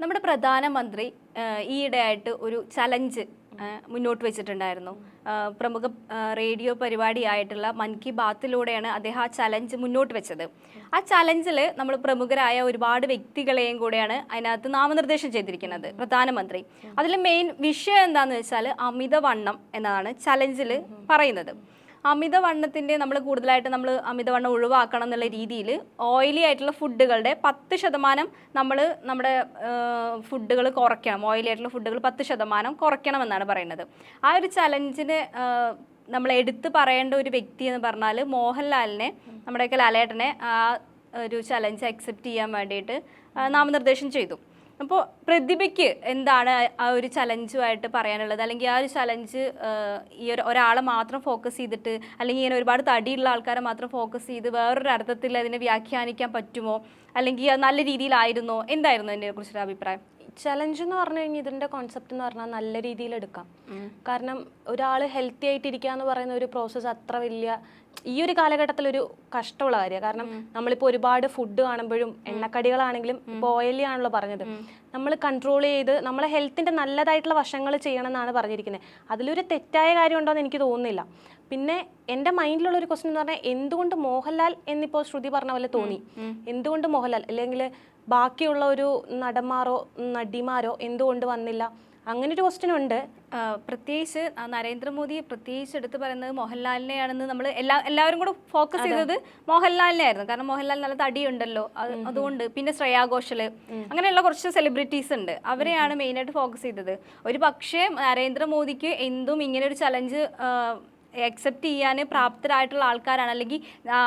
നമ്മുടെ പ്രധാനമന്ത്രി ഈയിടെയായിട്ട് ഒരു ചലഞ്ച് മുന്നോട്ട് വെച്ചിട്ടുണ്ടായിരുന്നു. പ്രമുഖ റേഡിയോ പരിപാടിയായിട്ടുള്ള മൻ കി ബാത്തിലൂടെയാണ് അദ്ദേഹം ആ ചലഞ്ച് മുന്നോട്ട് വെച്ചത്. ആ ചലഞ്ചിൽ നമ്മൾ പ്രമുഖരായ ഒരുപാട് വ്യക്തികളെയും കൂടെയാണ് അതിനകത്ത് നാമനിർദ്ദേശം ചെയ്തിരിക്കുന്നത് പ്രധാനമന്ത്രി. അതിൽ മെയിൻ വിഷയം എന്താണെന്ന് വെച്ചാൽ അമിതവണ്ണം എന്നാണ് ചലഞ്ചിൽ പറയുന്നത്. അമിതവണ്ണത്തിന്റെ നമ്മൾ കൂടുതലായിട്ട് നമ്മൾ അമിതവണ്ണം ഒഴിവാക്കണം എന്നുള്ള രീതിയിൽ ഓയിലി ആയിട്ടുള്ള ഫുഡുകളുടെ പത്ത് ശതമാനം നമ്മൾ നമ്മുടെ ഫുഡുകൾ കുറയ്ക്കണം ഓയിലി ആയിട്ടുള്ള ഫുഡുകൾ പത്ത് ശതമാനം കുറയ്ക്കണം എന്നാണ് പറയുന്നത്. ആ ഒരു ചലഞ്ചിന് നമ്മൾ എടുത്തു പറയേണ്ട ഒരു വ്യക്തി എന്ന് പറഞ്ഞാൽ മോഹൻലാലിനെ നമ്മുടെയൊക്കെ ലാലേട്ടനെ ആ ഒരു ചലഞ്ച് അക്സെപ്റ്റ് ചെയ്യാൻ വേണ്ടിയിട്ട് നാമനിർദ്ദേശം ചെയ്തു. അപ്പോൾ പ്രതിഭയ്ക്ക് എന്താണ് ആ ഒരു ചലഞ്ചുമായിട്ട് പറയാനുള്ളത്? അല്ലെങ്കിൽ ആ ഒരു ചലഞ്ച് ഈ ഒരു ഒരാളെ മാത്രം ഫോക്കസ് ചെയ്തിട്ട് അല്ലെങ്കിൽ ഇങ്ങനെ ഒരുപാട് തടിയുള്ള ആൾക്കാരെ മാത്രം ഫോക്കസ് ചെയ്ത് വേറൊരു അർത്ഥത്തിൽ അതിനെ വ്യാഖ്യാനിക്കാൻ പറ്റുമോ? അല്ലെങ്കിൽ നല്ല രീതിയിലായിരുന്നോ? എന്തായിരുന്നു അതിനെ കുറിച്ചൊരു അഭിപ്രായം? ചലഞ്ച് എന്ന് പറഞ്ഞു കഴിഞ്ഞാൽ ഇതിന്റെ കോൺസെപ്റ്റ് എന്ന് പറഞ്ഞാൽ നല്ല രീതിയിൽ എടുക്കാം. കാരണം ഒരാൾ ഹെൽത്തി ആയിട്ട് ഇരിക്കുക എന്ന് പറയുന്ന ഒരു പ്രോസസ്സ് അത്ര വലിയ ഈ ഒരു കാലഘട്ടത്തിൽ ഒരു കഷ്ടമുള്ള കാര്യമാണ് കാരണം നമ്മളിപ്പോൾ ഒരുപാട് ഫുഡ് കാണുമ്പോഴും എണ്ണക്കടികളാണെങ്കിലും ഇപ്പോൾ ഓയിലി ആണല്ലോ പറഞ്ഞത്. നമ്മൾ കൺട്രോൾ ചെയ്ത് നമ്മളെ ഹെൽത്തിന്റെ നല്ലതായിട്ടുള്ള വശങ്ങൾ ചെയ്യണം എന്നാണ് പറഞ്ഞിരിക്കുന്നത് അതിലൊരു തെറ്റായ കാര്യം ഉണ്ടോ എന്ന് എനിക്ക് തോന്നുന്നില്ല. പിന്നെ എന്റെ മൈൻഡിലുള്ള ഒരു ക്വസ്റ്റൻ എന്ന് പറഞ്ഞാൽ എന്തുകൊണ്ട് മോഹൻലാൽ എന്നിപ്പോൾ ശ്രുതി പറഞ്ഞ പോലെ തോന്നി? എന്തുകൊണ്ട് മോഹൻലാൽ? അല്ലെങ്കിൽ ബാക്കിയുള്ള ഒരു നടന്മാരോ നടിമാരോ എന്തുകൊണ്ട് വന്നില്ല? അങ്ങനെ ഒരു ക്വസ്റ്റ്യൻ ഉണ്ട് പ്രത്യേകിച്ച് നരേന്ദ്രമോദി പ്രത്യേകിച്ച് എടുത്തു പറയുന്നത് മോഹൻലാലിനെയാണെന്ന് നമ്മൾ എല്ലാ എല്ലാവരും കൂടെ ഫോക്കസ് ചെയ്തത് മോഹൻലാലിനെ ആയിരുന്നു കാരണം മോഹൻലാൽ നല്ല തടിയുണ്ടല്ലോ. അത് അതുകൊണ്ട് പിന്നെ ശ്രേയാ ഘോഷൽ. അങ്ങനെയുള്ള കുറച്ച് സെലിബ്രിറ്റീസ് ഉണ്ട്. അവരെയാണ് മെയിനായിട്ട് ഫോക്കസ് ചെയ്തത്. ഒരു പക്ഷേ നരേന്ദ്രമോദിക്ക് എന്തും ഇങ്ങനെ ഒരു ചലഞ്ച് അക്സെപ്റ്റ് ചെയ്യാൻ പ്രാപ്തരായിട്ടുള്ള ആൾക്കാരാണ്. അല്ലെങ്കിൽ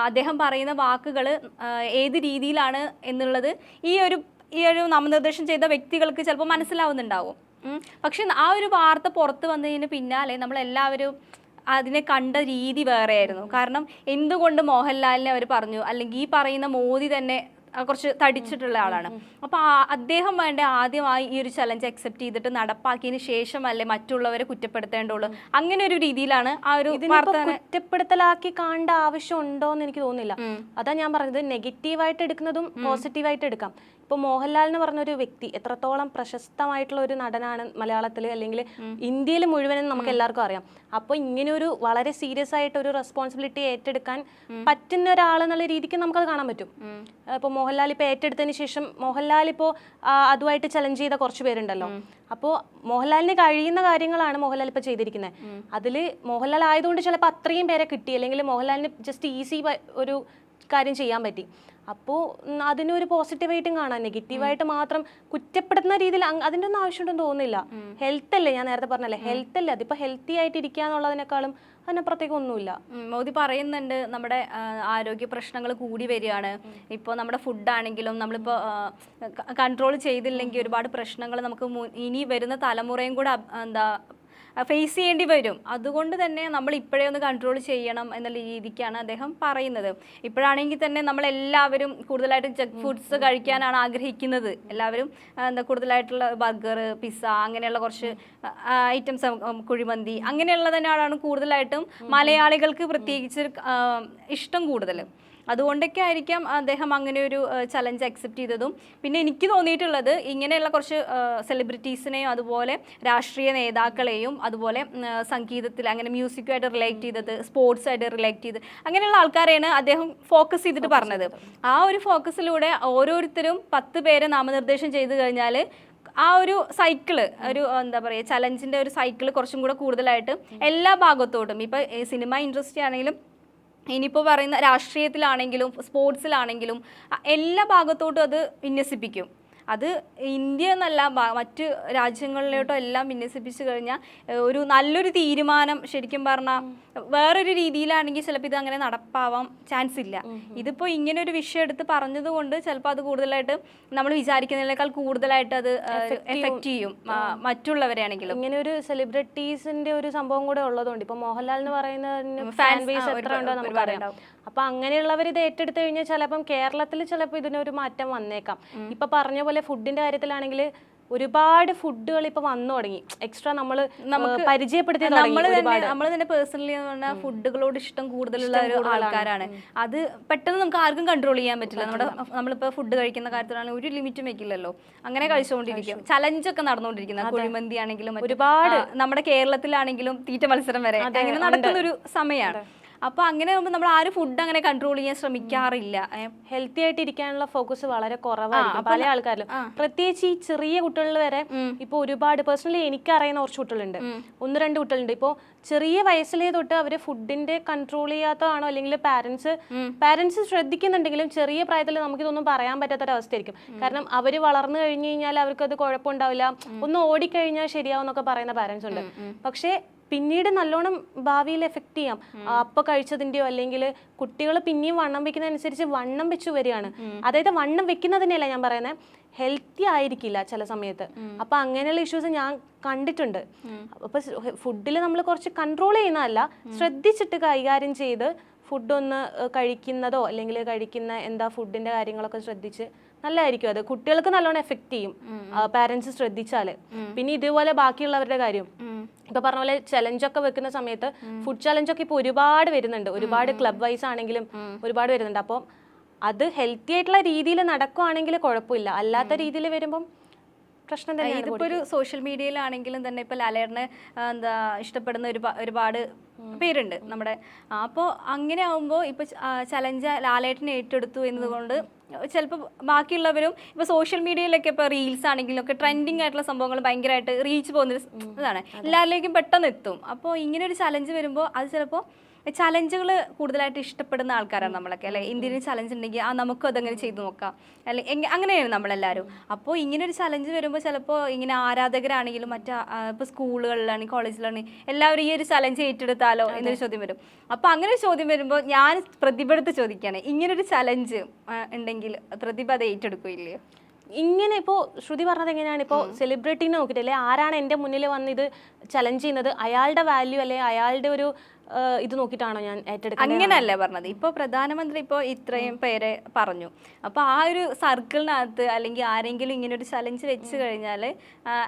അദ്ദേഹം പറയുന്ന വാക്കുകൾ ഏത് രീതിയിലാണ് എന്നുള്ളത് ഈ ഒരു ഈ ഒരു നാമനിർദ്ദേശം ചെയ്ത വ്യക്തികൾക്ക് ചിലപ്പോൾ മനസ്സിലാവുന്നുണ്ടാവും. പക്ഷെ ആ ഒരു വാർത്ത പുറത്ത് വന്നതിന് പിന്നാലെ നമ്മളെല്ലാവരും അതിനെ കണ്ട രീതി വേറെയായിരുന്നു. കാരണം എന്തുകൊണ്ട് മോഹൻലാലിനെ അവർ പറഞ്ഞു? അല്ലെങ്കിൽ ഈ പറയുന്ന മോദി തന്നെ കുറച്ച് തടിച്ചിട്ടുള്ള ആളാണ്. അപ്പൊ അദ്ദേഹം വേണ്ട ആദ്യമായി ഈ ഒരു ചലഞ്ച് അക്സെപ്റ്റ് ചെയ്തിട്ട് നടപ്പാക്കിയതിന് ശേഷമല്ലേ മറ്റുള്ളവരെ കുറ്റപ്പെടുത്തേണ്ടുള്ളൂ. അങ്ങനെ ഒരു രീതിയിലാണ് ആ ഒരു കുറ്റപ്പെടുത്തലാക്കി കാണേണ്ട ആവശ്യം ഉണ്ടോ എന്ന് എനിക്ക് തോന്നുന്നില്ല. അതാ ഞാൻ പറഞ്ഞത് നെഗറ്റീവായിട്ട് എടുക്കുന്നതും പോസിറ്റീവായിട്ട് എടുക്കാം. ഇപ്പൊ മോഹൻലാൽ എന്ന് പറഞ്ഞ ഒരു വ്യക്തി എത്രത്തോളം പ്രശസ്തമായിട്ടുള്ള ഒരു നടനാണ് മലയാളത്തിൽ അല്ലെങ്കിൽ ഇന്ത്യയിൽ മുഴുവനും നമുക്ക് എല്ലാവർക്കും അറിയാം. അപ്പോൾ ഇങ്ങനെയൊരു വളരെ സീരിയസ് ആയിട്ട് ഒരു റെസ്പോൺസിബിലിറ്റി ഏറ്റെടുക്കാൻ പറ്റുന്ന ഒരാൾ എന്നുള്ള രീതിക്ക് നമുക്കത് കാണാൻ പറ്റും. ഇപ്പോൾ മോഹൻലാൽ ഇപ്പോൾ ഏറ്റെടുത്തതിന് ശേഷം മോഹൻലാൽ ഇപ്പോൾ അതുമായിട്ട് ചലഞ്ച് ചെയ്ത കുറച്ച് പേരുണ്ടല്ലോ. അപ്പോൾ മോഹൻലാലിന് കഴിയുന്ന കാര്യങ്ങളാണ് മോഹൻലാൽ ഇപ്പോൾ ചെയ്തിരിക്കുന്നത് അതിൽ മോഹൻലാൽ ആയതുകൊണ്ട് ചിലപ്പോൾ അത്രയും പേരെ കിട്ടി. അല്ലെങ്കിൽ മോഹൻലാലിന് ജസ്റ്റ് ഈസി ഒരു കാര്യം ചെയ്യാൻ പറ്റി. അപ്പോൾ അതിനൊരു പോസിറ്റീവായിട്ടും കാണാം. നെഗറ്റീവായിട്ട് മാത്രം കുറ്റപ്പെടുത്തുന്ന രീതിയിൽ അതിന്റെ ഒന്നും ആവശ്യമുണ്ടെന്ന് തോന്നുന്നില്ല. ഹെൽത്ത് അല്ലേ ഞാൻ നേരത്തെ പറഞ്ഞല്ലേ? ഹെൽത്ത് അല്ലേ? അതിപ്പോൾ ഹെൽത്തി ആയിട്ട് ഇരിക്കുക എന്നുള്ളതിനേക്കാളും അതിനപ്പുറത്തേക്ക് ഒന്നുമില്ല. മോദി പറയുന്നുണ്ട് നമ്മുടെ ആരോഗ്യ പ്രശ്നങ്ങൾ കൂടി വരികയാണ്. ഇപ്പോൾ നമ്മുടെ ഫുഡാണെങ്കിലും നമ്മളിപ്പോൾ കൺട്രോൾ ചെയ്തില്ലെങ്കിൽ ഒരുപാട് പ്രശ്നങ്ങൾ നമുക്ക് ഇനി വരുന്ന തലമുറയും കൂടെ എന്താ ഫേസ് ചെയ്യേണ്ടി വരും. അതുകൊണ്ട് തന്നെ നമ്മൾ ഇപ്പോഴേ ഒന്ന് കൺട്രോൾ ചെയ്യണം എന്നുള്ള രീതിക്കാണ് അദ്ദേഹം പറയുന്നത്. ഇപ്പോഴാണെങ്കിൽ തന്നെ നമ്മൾ എല്ലാവരും കൂടുതലായിട്ട് ജങ്ക് ഫുഡ്സ് കഴിക്കാനാണ് ആഗ്രഹിക്കുന്നത്. എല്ലാവരും എന്താ കൂടുതലായിട്ടുള്ള ബർഗർ പിസ്സ അങ്ങനെയുള്ള കുറച്ച് ഐറ്റംസ് കുഴിമന്തി അങ്ങനെയുള്ള തന്നെയാണ് കൂടുതലായിട്ടും മലയാളികൾക്ക് പ്രത്യേകിച്ച് ഇഷ്ടം കൂടുതൽ. അതുകൊണ്ടൊക്കെ ആയിരിക്കാം അദ്ദേഹം അങ്ങനെ ഒരു ചലഞ്ച് അക്സെപ്റ്റ് ചെയ്തതും. പിന്നെ എനിക്ക് തോന്നിയിട്ടുള്ളത് ഇങ്ങനെയുള്ള കുറച്ച് സെലിബ്രിറ്റീസിനെയും അതുപോലെ രാഷ്ട്രീയ നേതാക്കളെയും അതുപോലെ സംഗീതത്തിൽ അങ്ങനെ മ്യൂസിക്കുമായിട്ട് റിലേറ്റ് ചെയ്തത് സ്പോർട്സ് ആയിട്ട് റിലേറ്റ് ചെയ്ത് അങ്ങനെയുള്ള ആൾക്കാരെയാണ് അദ്ദേഹം ഫോക്കസ് ചെയ്തിട്ട് പറഞ്ഞത്. ആ ഒരു ഫോക്കസിലൂടെ ഓരോരുത്തരും പത്ത് പേരെ നാമനിർദ്ദേശം ചെയ്തു കഴിഞ്ഞാൽ ആ ഒരു സൈക്കിൾ ഒരു എന്താ പറയുക ചലഞ്ചിന്റെ ഒരു സൈക്കിൾ കുറച്ചും കൂടെ കൂടുതലായിട്ട് എല്ലാ ഭാഗത്തോട്ടും. ഇപ്പം സിനിമ ഇൻഡസ്ട്രി ആണെങ്കിലും ഇനിയിപ്പോൾ പറയുന്ന രാഷ്ട്രീയത്തിലാണെങ്കിലും സ്പോർട്സിലാണെങ്കിലും എല്ലാ ഭാഗത്തോട്ടും അത് വിന്യസിപ്പിക്കും. അത് ഇന്ത്യ എന്നല്ല മറ്റു രാജ്യങ്ങളിലോട്ടോ എല്ലാം വിന്യസിപ്പിച്ചു കഴിഞ്ഞാൽ ഒരു നല്ലൊരു തീരുമാനം ശരിക്കും പറഞ്ഞാൽ വേറൊരു രീതിയിലാണെങ്കിൽ ചിലപ്പോൾ ഇത് അങ്ങനെ നടപ്പാവാൻ ചാൻസ് ഇല്ല. ഇതിപ്പോൾ ഇങ്ങനെ ഒരു വിഷയം എടുത്ത് പറഞ്ഞത് കൊണ്ട് ചിലപ്പോൾ അത് കൂടുതലായിട്ട് നമ്മൾ വിചാരിക്കുന്നതിനേക്കാൾ കൂടുതലായിട്ട് അത് എഫക്റ്റ് ചെയ്യും. മറ്റുള്ളവരെയാണെങ്കിലും. മറ്റുള്ളവരെ ഇങ്ങനെ ഒരു സെലിബ്രിറ്റീസിന്റെ ഒരു സംഭവം കൂടെ ഉള്ളതുകൊണ്ട് ഇപ്പൊ മോഹൻലാൽ എന്ന് പറയുന്ന ഫാൻ ബേസ് എത്ര ഉണ്ടോ ഉണ്ടോ നമുക്കറിയാം. അപ്പൊ അങ്ങനെയുള്ളവർ ഇത് ഏറ്റെടുത്തു കഴിഞ്ഞാൽ ചിലപ്പം കേരളത്തിൽ ചിലപ്പോൾ ഇതിനൊരു മാറ്റം വന്നേക്കാം. ഇപ്പൊ പറഞ്ഞ പോലെ ഫുഡിന്റെ കാര്യത്തിലാണെങ്കിൽ ഒരുപാട് ഫുഡുകൾ ഇപ്പൊ വന്നു തുടങ്ങി. എക്സ്ട്രാ നമ്മൾ പരിചയപ്പെടുത്തി തുടങ്ങി നമ്മൾ തന്നെ നമ്മൾ തന്നെ പേഴ്സണലി എന്ന് പറഞ്ഞാൽ ഫുഡുകളോട് ഇഷ്ടം കൂടുതലുള്ള ഒരു ആൾക്കാരാണ്. അത് പെട്ടെന്ന് നമുക്ക് ആർക്കും കൺട്രോൾ ചെയ്യാൻ പറ്റില്ല. നമ്മുടെ നമ്മളിപ്പോ ഫുഡ് കഴിക്കുന്ന കാര്യത്തിലാണെങ്കിൽ ഒരു ലിമിറ്റും വെക്കില്ലല്ലോ. അങ്ങനെ കഴിച്ചുകൊണ്ടിരിക്കും ചലഞ്ചൊക്കെ നടന്നുകൊണ്ടിരിക്കുന്ന കുഴിമന്തി ആണെങ്കിലും ഒരുപാട്. നമ്മുടെ കേരളത്തിലാണെങ്കിലും തീറ്റ മത്സരം വരെ അങ്ങനെ നടക്കുന്ന ഒരു സമയമാണ് അപ്പൊ അങ്ങനെ ആകുമ്പോൾ നമ്മൾ ആരും ഫുഡ് അങ്ങനെ കൺട്രോൾ ചെയ്യാൻ ശ്രമിക്കാറില്ല. ഹെൽത്തി ആയിട്ട് ഇരിക്കാനുള്ള ഫോക്കസ് വളരെ കുറവാണ് പല ആൾക്കാരിലും. പ്രത്യേകിച്ച് ഈ ചെറിയ കുട്ടികളിൽ വരെ ഇപ്പൊ ഒരുപാട് പേഴ്സണലി എനിക്കറിയുന്ന കുറച്ച് കുട്ടികളുണ്ട്. ഒന്ന് രണ്ട് കുട്ടികളുണ്ട്. ഇപ്പോൾ ചെറിയ വയസ്സിലേ തൊട്ട് അവർ ഫുഡിന്റെ കൺട്രോൾ ചെയ്യാത്തതാണോ അല്ലെങ്കിൽ പാരന്റ്സ് പാരന്റ്സ് ശ്രദ്ധിക്കുന്നുണ്ടെങ്കിലും ചെറിയ പ്രായത്തിൽ നമുക്ക് ഇതൊന്നും പറയാൻ പറ്റാത്തൊരവസ്ഥയായിരിക്കും. കാരണം അവർ വളർന്നു കഴിഞ്ഞു കഴിഞ്ഞാൽ അവർക്ക് അത് കുഴപ്പമുണ്ടാവില്ല ഒന്ന് ഓടിക്കഴിഞ്ഞാൽ ശരിയാവും എന്നൊക്കെ പറയുന്ന പാരന്റ്സ് ഉണ്ട്. പക്ഷേ പിന്നീട് നല്ലോണം ഭാവിയിൽ എഫക്ട് ചെയ്യാം. അപ്പൊ കഴിച്ചതിന്റെയോ അല്ലെങ്കിൽ കുട്ടികൾ പിന്നെയും വണ്ണം വെക്കുന്നതനുസരിച്ച് വണ്ണം വെച്ചു വരികയാണ്. അതായത് വണ്ണം വെക്കുന്നതിനെയല്ല ഞാൻ പറയുന്നത് ഹെൽത്തി ആയിരിക്കില്ല ചില സമയത്ത്. അപ്പൊ അങ്ങനെയുള്ള ഇഷ്യൂസ് ഞാൻ കണ്ടിട്ടുണ്ട്. അപ്പൊ ഫുഡിൽ നമ്മൾ കുറച്ച് കൺട്രോൾ ചെയ്യുന്നതല്ല ശ്രദ്ധിച്ചിട്ട് കൈകാര്യം ചെയ്ത് ഫുഡ് ഒന്ന് കഴിക്കുന്നതോ അല്ലെങ്കിൽ കഴിക്കുന്ന എന്താ ഫുഡിന്റെ കാര്യങ്ങളൊക്കെ ശ്രദ്ധിച്ച് നല്ലതായിരിക്കും അത്. കുട്ടികൾക്ക് നല്ലോണം എഫക്ട് ചെയ്യും. പാരന്റ്സ് ശ്രദ്ധിച്ചാൽ. പിന്നെ ഇതുപോലെ ബാക്കിയുള്ളവരുടെ കാര്യം. ഇപ്പൊ പറഞ്ഞ പോലെ ചലഞ്ച് ഒക്കെ വെക്കുന്ന സമയത്ത് ഫുഡ് ചലഞ്ച് ഒക്കെ ഇപ്പൊ ഒരുപാട് വരുന്നുണ്ട്. ഒരുപാട് ക്ലബ് വൈസ് ആണെങ്കിലും ഒരുപാട് വരുന്നുണ്ട്. അപ്പോൾ അത് ഹെൽത്തി ആയിട്ടുള്ള രീതിയിൽ നടക്കുവാണെങ്കിൽ കുഴപ്പമില്ല. അല്ലാത്ത രീതിയിൽ വരുമ്പം പ്രശ്നം തന്നെ ഇതിപ്പോ ഒരു സോഷ്യൽ മീഡിയയിലാണെങ്കിലും തന്നെ ഇപ്പൊ ലാലേട്ടനെ എന്താ ഇഷ്ടപ്പെടുന്ന ഒരു ഒരുപാട് പേരുണ്ട് നമ്മുടെ. അപ്പോൾ അങ്ങനെ ആവുമ്പോൾ ഇപ്പൊ ചലഞ്ച് ലാലേട്ടനെ ഏറ്റെടുത്തു എന്നതുകൊണ്ട് ചിലപ്പോൾ ബാക്കിയുള്ളവരും ഇപ്പൊ സോഷ്യൽ മീഡിയയിലൊക്കെ ഇപ്പൊ റീൽസ് ആണെങ്കിലും ഒക്കെ ട്രെൻഡിങ് ആയിട്ടുള്ള സംഭവങ്ങൾ ഭയങ്കരമായിട്ട് റീച്ച് പോകുന്ന ഇതാണ്. എല്ലാവരിലേക്കും പെട്ടെന്ന് എത്തും അപ്പോൾ ഇങ്ങനെ ഒരു ചലഞ്ച് വരുമ്പോൾ അത് ചിലപ്പോൾ ചലഞ്ചുകൾ കൂടുതലായിട്ട് ഇഷ്ടപ്പെടുന്ന ആൾക്കാരാണ് നമ്മളൊക്കെ അല്ലെ? ഇന്ത്യയിൽ ചലഞ്ച് ഉണ്ടെങ്കിൽ ആ നമുക്കും അതങ്ങനെ ചെയ്തു നോക്കാം. അല്ലെ അങ്ങനെയാണ് നമ്മളെല്ലാവരും. അപ്പോൾ ഇങ്ങനെ ഒരു ചലഞ്ച് വരുമ്പോൾ ചിലപ്പോൾ ഇങ്ങനെ ആരാധകരാണെങ്കിലും മറ്റ ഇപ്പോൾ സ്കൂളുകളിലാണെങ്കിൽ കോളേജിലാണെങ്കിൽ എല്ലാവരും ഈ ഒരു ചലഞ്ച് ഏറ്റെടുത്താലോ എന്നൊരു ചോദ്യം വരും. അപ്പോൾ അങ്ങനെ ഒരു ചോദ്യം വരുമ്പോൾ ഞാൻ പ്രതിഭടുത്ത് ചോദിക്കുകയാണ് ഇങ്ങനെ ഒരു ചലഞ്ച് ഉണ്ടെങ്കിൽ പ്രതിഭ അത് ഏറ്റെടുക്കില്ലയോ ഇങ്ങനെ ഇപ്പോൾ ശ്രുതി പറഞ്ഞത് എങ്ങനെയാണ്? ഇപ്പോൾ സെലിബ്രിറ്റീനെ നോക്കിയിട്ട് അല്ലെ ആരാണ് എന്റെ മുന്നിൽ വന്ന് ഇത് ചലഞ്ച് ചെയ്യുന്നത്? അയാളുടെ വാല്യൂ അല്ലെ? അയാളുടെ ഒരു ഇത് നോക്കിയിട്ടാണോ ഞാൻ ഏറ്റെടുക്കുന്നത് അങ്ങനെയല്ല പറഞ്ഞത്. ഇപ്പോൾ പ്രധാനമന്ത്രി ഇപ്പോൾ ഇത്രയും പേരെ പറഞ്ഞു. അപ്പോൾ ആ ഒരു സർക്കിളിനകത്ത് അല്ലെങ്കിൽ ആരെങ്കിലും ഇങ്ങനെ ഒരു ചലഞ്ച് വെച്ച് കഴിഞ്ഞാൽ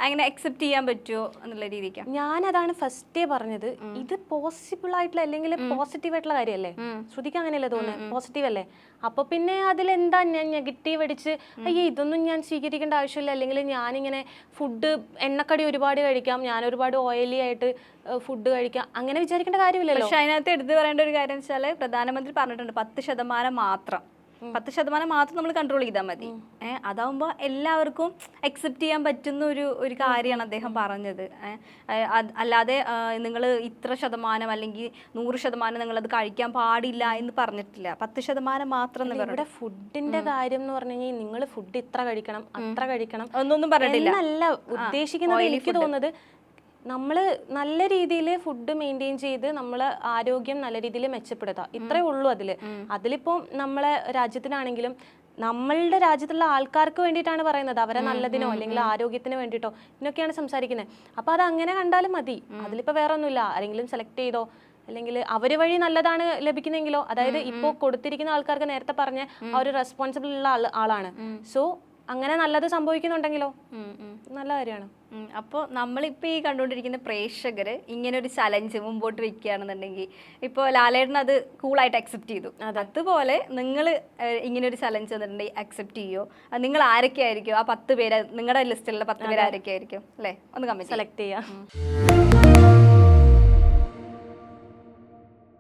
അങ്ങനെ അക്സെപ്റ്റ് ചെയ്യാൻ പറ്റുമോ എന്നുള്ള രീതിക്ക്? ഞാൻ അതാണ് ഫസ്റ്റേ പറഞ്ഞത്. ഇത് പോസിബിൾ ആയിട്ടുള്ള അല്ലെങ്കിൽ പോസിറ്റീവ് ആയിട്ടുള്ള കാര്യമല്ലേ ശ്രുതിക്ക് അങ്ങനെയല്ലേ തോന്നുന്നത് പോസിറ്റീവ് അല്ലേ? അപ്പൊ പിന്നെ അതിലെന്താ ഞാൻ നെഗറ്റീവ് അടിച്ച് അയ്യേ ഇതൊന്നും ഞാൻ സ്വീകരിക്കേണ്ട ആവശ്യമില്ല. അല്ലെങ്കിൽ ഞാനിങ്ങനെ ഫുഡ് എണ്ണക്കടി ഒരുപാട് കഴിക്കാം. ഞാൻ ഒരുപാട് ഓയിലി ആയിട്ട് ഫുഡ് കഴിക്കാം. അങ്ങനെ വിചാരിക്കേണ്ട കാര്യമില്ലല്ലോ പക്ഷെ അതിനകത്ത് എടുത്തു പറയേണ്ട ഒരു കാര്യം വെച്ചാൽ പ്രധാനമന്ത്രി പറഞ്ഞിട്ടുണ്ട് പത്ത് ശതമാനം മാത്രം. പത്ത് ശതമാനം മാത്രം നമ്മൾ കൺട്രോൾ ചെയ്താൽ മതി. ഏഹ് അതാവുമ്പോൾ എല്ലാവർക്കും അക്സെപ്റ്റ് ചെയ്യാൻ പറ്റുന്ന ഒരു ഒരു കാര്യമാണ് അദ്ദേഹം പറഞ്ഞത്. അല്ലാതെ നിങ്ങൾ ഇത്ര ശതമാനം അല്ലെങ്കിൽ നൂറ് ശതമാനം നിങ്ങൾ അത് കഴിക്കാൻ പാടില്ല എന്ന് പറഞ്ഞിട്ടില്ല. പത്ത് ശതമാനം മാത്രം ഇവിടെ ഫുഡിന്റെ കാര്യം എന്ന് പറഞ്ഞു കഴിഞ്ഞാൽ നിങ്ങൾ ഫുഡ് ഇത്ര കഴിക്കണം അത്ര കഴിക്കണം എന്നൊന്നും പറഞ്ഞിട്ടില്ല. ഉദ്ദേശിക്കുന്നത് എനിക്ക് തോന്നുന്നത് നമ്മൾ നല്ല രീതിയിൽ ഫുഡ് മെയിന്റെയിൻ ചെയ്ത് നമ്മൾ ആരോഗ്യം നല്ല രീതിയിൽ മെച്ചപ്പെടുത്തുക ഇത്രേ ഉള്ളൂ അതിൽ അതിലിപ്പോൾ നമ്മളെ രാജ്യത്തിനാണെങ്കിലും നമ്മളുടെ രാജ്യത്തുള്ള ആൾക്കാർക്ക് വേണ്ടിയിട്ടാണ് പറയുന്നത്. അവരെ നല്ലതിനോ അല്ലെങ്കിൽ ആരോഗ്യത്തിന് വേണ്ടിയിട്ടോ ഇതിനൊക്കെയാണ് സംസാരിക്കുന്നത് അപ്പോൾ അത് അങ്ങനെ കണ്ടാലും മതി. അതിലിപ്പോൾ വേറെ ഒന്നുമില്ല ആരെങ്കിലും സെലക്ട് ചെയ്തോ അല്ലെങ്കിൽ അവർ വഴി നല്ലതാണ് ലഭിക്കുന്നെങ്കിലോ അതായത് ഇപ്പോൾ കൊടുത്തിരിക്കുന്ന ആൾക്കാർക്ക് നേരത്തെ പറഞ്ഞ ആ ഒരു റെസ്പോൺസിബിൾ ഉള്ള ആൾ ആളാണ്. സോ അങ്ങനെ നല്ലത് സംഭവിക്കുന്നുണ്ടെങ്കിലോ? നല്ല കാര്യമാണ്. അപ്പോൾ നമ്മളിപ്പോൾ ഈ കണ്ടുകൊണ്ടിരിക്കുന്ന പ്രേക്ഷകർ ഇങ്ങനെ ഒരു ചലഞ്ച് മുമ്പോട്ട് വെക്കുകയാണെന്നുണ്ടെങ്കിൽ ഇപ്പോൾ ലാലേട്ടൻ അത് കൂളായിട്ട് അക്സെപ്റ്റ് ചെയ്തു. അതുപോലെ നിങ്ങൾ ഇങ്ങനെ ഒരു ചലഞ്ച് വന്നിട്ടുണ്ടെങ്കിൽ അക്സെപ്റ്റ് ചെയ്യോ. നിങ്ങൾ ആരൊക്കെ ആയിരിക്കും ആ പത്ത് പേര് നിങ്ങളുടെ ലിസ്റ്റിലുള്ള പത്ത് പേര് ആരൊക്കെ ആയിരിക്കും അല്ലേ? ഒന്ന് കമ്മി സെലക്ട് ചെയ്യാം.